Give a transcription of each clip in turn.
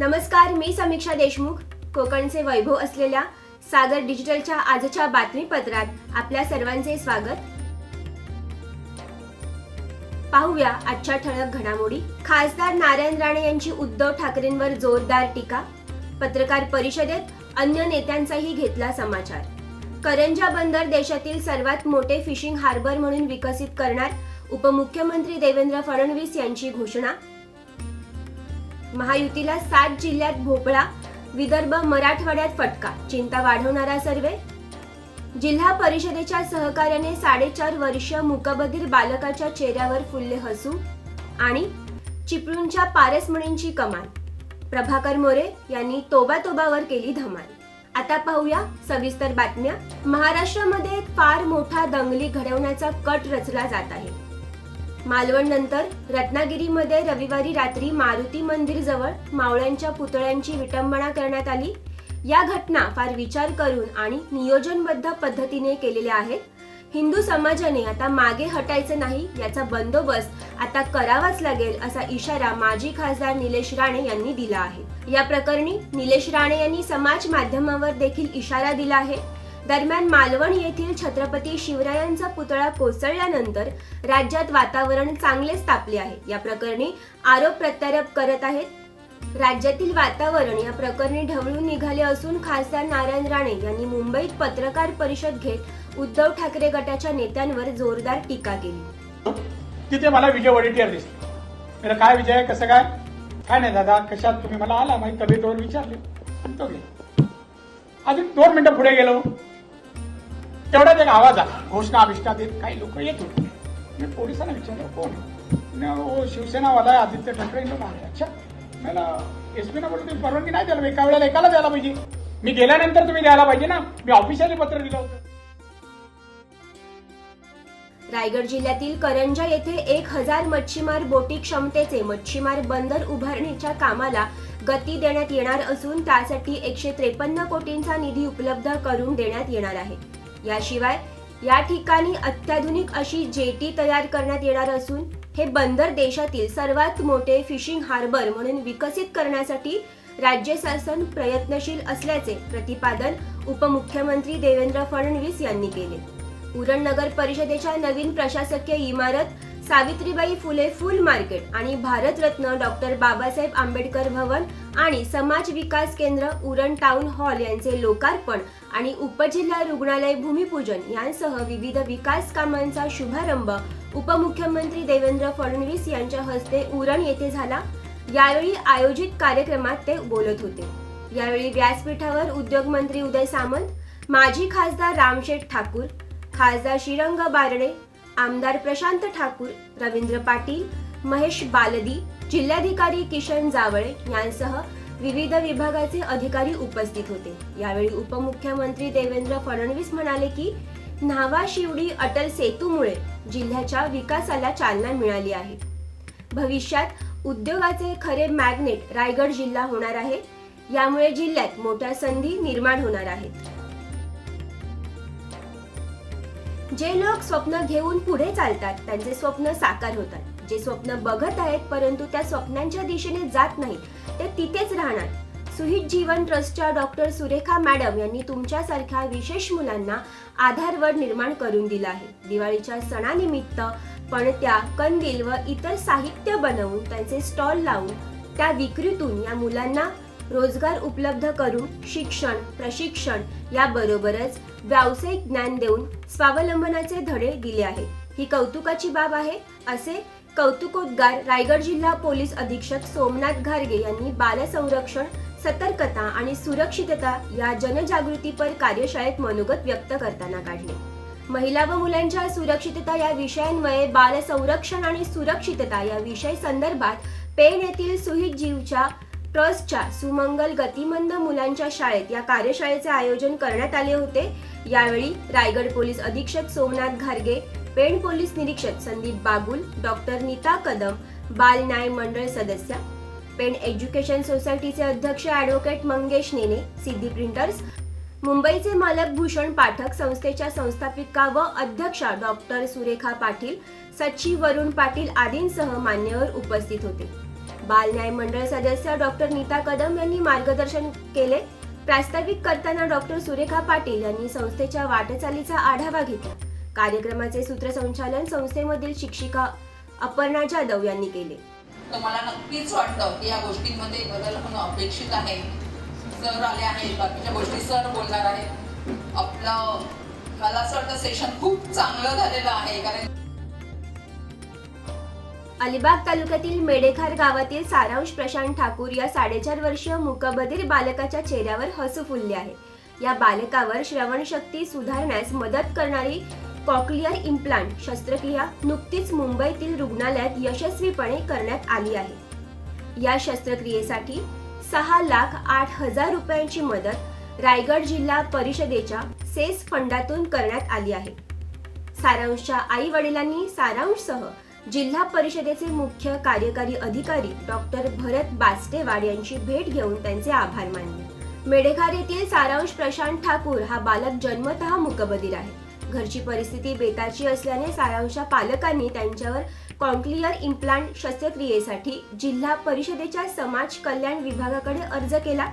नमस्कार मी समीक्षा देशमुख. कोकणचे वैभव असलेल्या सागर डिजिटलच्या आजच्या बातमीपत्रात आपल्या सर्वांचे स्वागत. पाहूया आजच्या ठळक घडामोडी. खासदार नारायण राणे यांची उद्धव ठाकरेंवर जोरदार टीका. पत्रकार परिषदेत अन्य नेत्यांचाही घेतला समाचार. करंजा बंदर देशातील सर्वात मोठे फिशिंग हार्बर म्हणून विकसित करणार उपमुख्यमंत्री देवेंद्र फडणवीस यांची घोषणा. महायुतीला सात जिल्ह्यात भोपळा विदर्भ मराठवाड्यात फटका. चिंता वाढवणारा सर्वे? जिल्हा परिषदेच्या सहकार्याने साडेचार वर्ष मुकबधीर बालकाच्या चेहऱ्यावर फुलले हसू आणि चिपळूणच्या पारसमणींची कमाल. प्रभाकर मोरे यांनी तोबा तोबावर केली धमाल. आता पाहूया सविस्तर बातम्या. महाराष्ट्रामध्ये एक फार मोठा दंगली घडवण्याचा कट रचला जात आहे. मालवणनंतर रत्नागिरीमध्ये रविवारी रात्री मारुती मंदिर जवळ मावळ्यांच्या पुतळ्यांची विटंबना करण्यात आली. या घटना फार विचार करून आणि नियोजनबद्ध पद्धतीने केलेल्या आहेत. हिंदू समाजाने आता मागे हटायचं नाही याचा बंदोबस्त आता करावाच लागेल असा इशारा माजी खासदार निलेश राणे यांनी दिला आहे. या प्रकरणी निलेश राणे यांनी समाज माध्यमावर देखील इशारा दिला आहे. दरम्यान मालवण येथील छत्रपती शिवरायांचा पुतळा कोसळल्यानंतर राज्यात वातावरण चांगलेच तापले आहे. या प्रकरणी आरोप प्रत्यारोप करत आहेत. राज्यातील वातावरण या प्रकरणी ढवळून निघाले असून खासदार नारायण राणे यांनी मुंबईत पत्रकार परिषद घेत उद्धव ठाकरे गटाच्या नेत्यांवर जोरदार टीका केली. तिथे मला विजय वडेट्टीवार दिसले. काय विजय कसं काय? काय नाही दादा कशात? तुम्ही मला आला माहिती तब्येतीवर विचारले. अजून दोन मिनिटं पुढे गेलो. तेवढ्यात एक आवाज आला. घोषणा अभिष्ठा देत काही लोक येत होते. मी पोलिसांना विचारलं हो, कोण हो, शिवसेनावाला आहे, आदित्य ठाकरे अच्छा मला एस पी ना बोलतो तुम्ही परवानगी नाही द्यायला एका वेळेला एकाला द्यायला पाहिजे. मी गेल्यानंतर तुम्ही द्यायला पाहिजे ना. मी ऑफिशियली पत्र दिलं होतं. रायगड जिल्ह्यातील करंजा येथे एक हजार मच्छीमार बोटी क्षमतेचे मच्छीमार बंदर उभारणीच्या कामाला गती देण्यात येणार असून त्यासाठी एकशे त्रेपन्न कोटींचा निधी उपलब्ध करून देण्यात येणार आहे. याशिवाय या ठिकाणी अत्याधुनिक अशी जेटी तयार करण्यात येणार असून हे बंदर देशातील सर्वात मोठे फिशिंग हार्बर म्हणून विकसित करण्यासाठी राज्य शासन प्रयत्नशील असल्याचे प्रतिपादन उपमुख्यमंत्री देवेंद्र फडणवीस यांनी केले. उरण नगर परिषदेच्या नवीन प्रशासकीय इमारत सावित्रीबाई फुले फुल मार्केट आणि भारतरत्न डॉक्टर बाबासाहेब आंबेडकर भवन आणि समाज विकास केंद्र उरण टाउन हॉल यांचे लोकार्पण आणि उपजिल्हा रुग्णालय भूमिपूजन यांसह विविध विकास कामांचा शुभारंभ उपमुख्यमंत्री देवेंद्र फडणवीस यांच्या हस्ते उरण येथे झाला. यावेळी आयोजित कार्यक्रमात ते बोलत होते. यावेळी व्यासपीठावर उद्योगमंत्री उदय सामंत माजी खासदार रामशेठ ठाकूर खासदार श्रीरंग बारणे आमदार प्रशांत ठाकूर रवींद्र पाटील महेश बालदी जिल्हाधिकारी किशन जावळे यांसह विविध विभागाचे अधिकारी उपस्थित होते. यावेळी उपमुख्यमंत्री देवेंद्र फडणवीस म्हणाले की न्हावा शिवडी अटल सेतूमुळे जिल्ह्याच्या विकासाला चालना मिळाली आहे. भविष्यात उद्योगाचे खरे मॅग्नेट रायगड जिल्हा होणार आहे. यामुळे जिल्ह्यात मोठ्या संधी निर्माण होणार आहेत. जे लोक स्वप्न घेऊन पुढे चालतात त्यांचे स्वप्न साकार होतात. जे स्वप्न बघत आहेत परंतु त्या स्वप्नांच्या दिशेने जात नाहीत ते तिथेच राहणार. सुहित जीवन ट्रस्टच्या डॉक्टर सुरेखा मॅडम यांनी तुमच्यासारख्या विशेष मुलांना आधारवर निर्माण करून दिला आहे. दिवाळीच्या सणानिमित्त पणत्या कंदील व इतर साहित्य बनवून त्यांचे स्टॉल लावून त्या विक्रीतून या मुलांना रोजगार उपलब्ध करून शिक्षण प्रशिक्षण याबरोबरच व्यावसायिक ज्ञान देऊन स्वावलंबनाचे धडे दिले आहेत ही कौतुकाची बाब आहे असे कौतुकोद्गार रायगड जिल्हा पोलीस अधीक्षक सोमनाथ घारगे यांनी बालसंरक्षण सतर्कता आणि सुरक्षितता या जनजागृतीपर कार्यशाळेत मनोगत व्यक्त करताना काढले. महिला व मुलांच्या सुरक्षितता या विषयांमुळे बालसंरक्षण आणि सुरक्षितता या विषय संदर्भात पेण येथील सुहित जीवच्या ट्रस्टच्या सुमंगल गतिमंद मुलांच्या शाळेत या कार्यशाळेचे आयोजन करण्यात आले होते. यावेळी रायगड पोलीस अधीक्षक सोमनाथ घारगे पेण पोलीस निरीक्षक संदीप बागुल डॉक्टर नीता कदम बाल न्याय मंडळ सदस्य पेण एज्युकेशन सोसायटीचे अध्यक्ष ॲडव्होकेट मंगेश नेने सिद्धी प्रिंटर्स मुंबईचे मालक भूषण पाठक संस्थेच्या संस्थापिका व अध्यक्षा डॉक्टर सुरेखा पाटील सचिव वरुण पाटील आदींसह मान्यवर उपस्थित होते. बाल न्याय मंडळ सदस्य डॉक्टर नीता कदम यांनी मार्गदर्शन केले. प्रास्ताविक करताना डॉक्टर सुरेखा पाटील यांनी संस्थेच्या वाटचालीचा आढावा घेतला. कार्यक्रमाचे सूत्रसंचालन संस्थेमधील शिक्षिका अपर्णा जाधव यांनी केले. तर मला नक्कीच वाटतं की या गोष्टींमध्ये बदल होणं अपेक्षित आहे. सर आले आहेत बाकीच्या गोष्टी सर बोलणार आहेत. आपलं मला असं वाटतं सेशन खूप चांगलं झालेलं आहे कारण अलिबाग तालुक्यातील मेडेखार गावातील सारांश प्रशांत ठाकूर या साडेचार वर्षीय मुकबधीर बालकाच्या चेहऱ्यावर हसू फुलले आहे. या बालकावर श्रवणशक्ती सुधारण्यास मदत करणारी कॉक्लिअर इम्प्लांट शस्त्रक्रिया नुकतीच मुंबईतील रुग्णालयात यशस्वीपणे करण्यात आली आहे. या शस्त्रक्रियेसाठी सहा लाख आठ हजार रुपयांची मदत रायगड जिल्हा परिषदेच्या सेस फंडातून करण्यात आली आहे. सारांशच्या आई वडिलांनी सारांशसह जिल्हा परिषदेचे मुख्य कार्यकारी अधिकारी डॉक्टर भरत बास्टेवाड यांची भेट घेऊन त्यांचे आभार मानले. मेडेखार येथील सारांश प्रशांत ठाकूर हा बालक जन्मतः मुकबधीर आहे. घरची परिस्थिती बेताची असल्याने सारांशच्या पालकांनी त्यांच्यावर कॉन्क्लिअर इम्प्लांट शस्त्रक्रियेसाठी जिल्हा परिषदेच्या समाज कल्याण विभागाकडे अर्ज केला.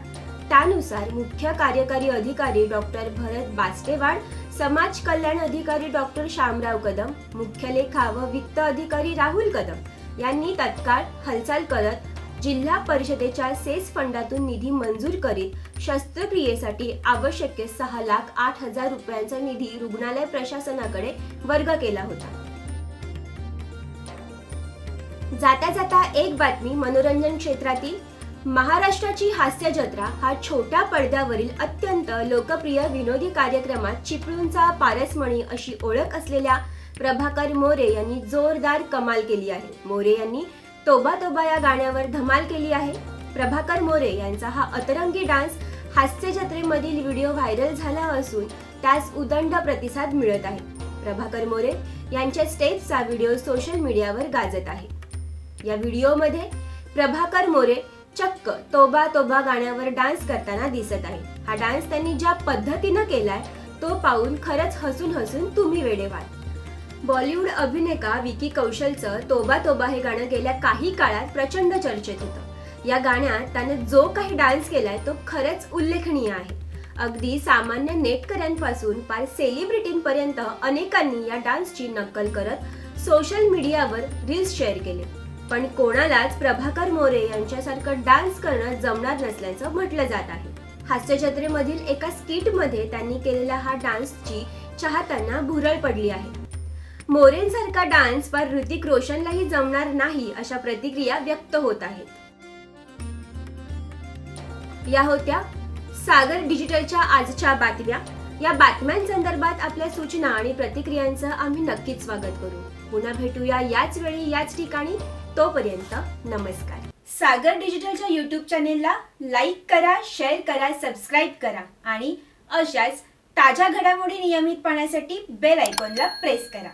त्यानुसार मुख्य कार्यकारी अधिकारी डॉक्टर भरत बास्टेवाड समाज कल्याण अधिकारी डॉक्टर श्यामराव कदम मुख्य लेखा व वित्त अधिकारी राहुल कदम यांनी तत्काळ हालचाल करत जिल्हा परिषदेच्या सेस फंडातून निधी मंजूर करीत शस्त्रक्रियेसाठी आवश्यक सहा लाख आठ हजार रुपयांचा निधी रुग्णालय प्रशासनाकडे वर्ग केला होता. जाता जाता एक बातमी मनोरंजन क्षेत्रातील महाराष्ट्राची हास्य जत्रा हा छोट्या पडद्यावरील अत्यंत लोकप्रिय विनोदी कार्यक्रमात चिपळूणचा पारसमणी अशी ओळख असलेल्या प्रभाकर मोरे यांनी जोरदार कमाल केली आहे. मोरे यांनी तोबा तोबा या गाण्यावर धमाल केली आहे. प्रभाकर मोरे यांचा हा अतरंगी डान्स हास्य जत्रेमधील व्हिडिओ व्हायरल झाला असून त्यास उदंड प्रतिसाद मिळत आहे. प्रभाकर मोरे यांच्या स्टेप्सचा व्हिडिओ सोशल मीडियावर गाजत आहे. या व्हिडिओमध्ये प्रभाकर मोरे चक्क तोबा तोबा गाण्यावर डान्स करताना दिसत आहे. हा डान्स त्यांनी ज्या पद्धतीनं केलाय तो पाहून खरंच हसून हसून तुम्ही वेडे व्हाल. बॉलिवूड अभिनेता विकी कौशलचं तोबा तोबा हे गाणं गेल्या काही काळात प्रचंड चर्चेत होतं. या गाण्यात त्याने जो काही डान्स केलाय तो खरंच उल्लेखनीय आहे. अगदी सामान्य नेटकऱ्यांपासून पार सेलिब्रिटींपर्यंत अनेकांनी या डान्सची नक्कल करत सोशल मीडियावर रील्स शेअर केले. पण कोणालाच प्रभाकर मोरे यांच्यासारखं डान्स करणं जमणार नसल्याचं म्हटलं जात आहे. हास्य जत्रेमधील एका स्किटमध्ये त्यांनी केलेला हा डान्सची चाहत्यांना भुरळ पडली आहे. मोरेंसारखा डान्स फार ऋतिक रोशनलाही जमणार नाही अशा प्रतिक्रिया व्यक्त होत आहेत. या होत्या सागर डिजिटलच्या आजच्या बातम्या. या बातम्यांसंदर्भात आपल्या सूचना आणि प्रतिक्रियांचं आम्ही नक्कीच स्वागत करू. पुन्हा भेटूया याच वेळी याच ठिकाणी. तोपर्यंत नमस्कार. सागर डिजिटलच्या युट्यूब चॅनेलला लाईक करा शेअर करा सबस्क्राईब करा आणि अशाच ताज्या घडामोडी नियमित पाहण्यासाठी बेल आयकॉनला प्रेस करा.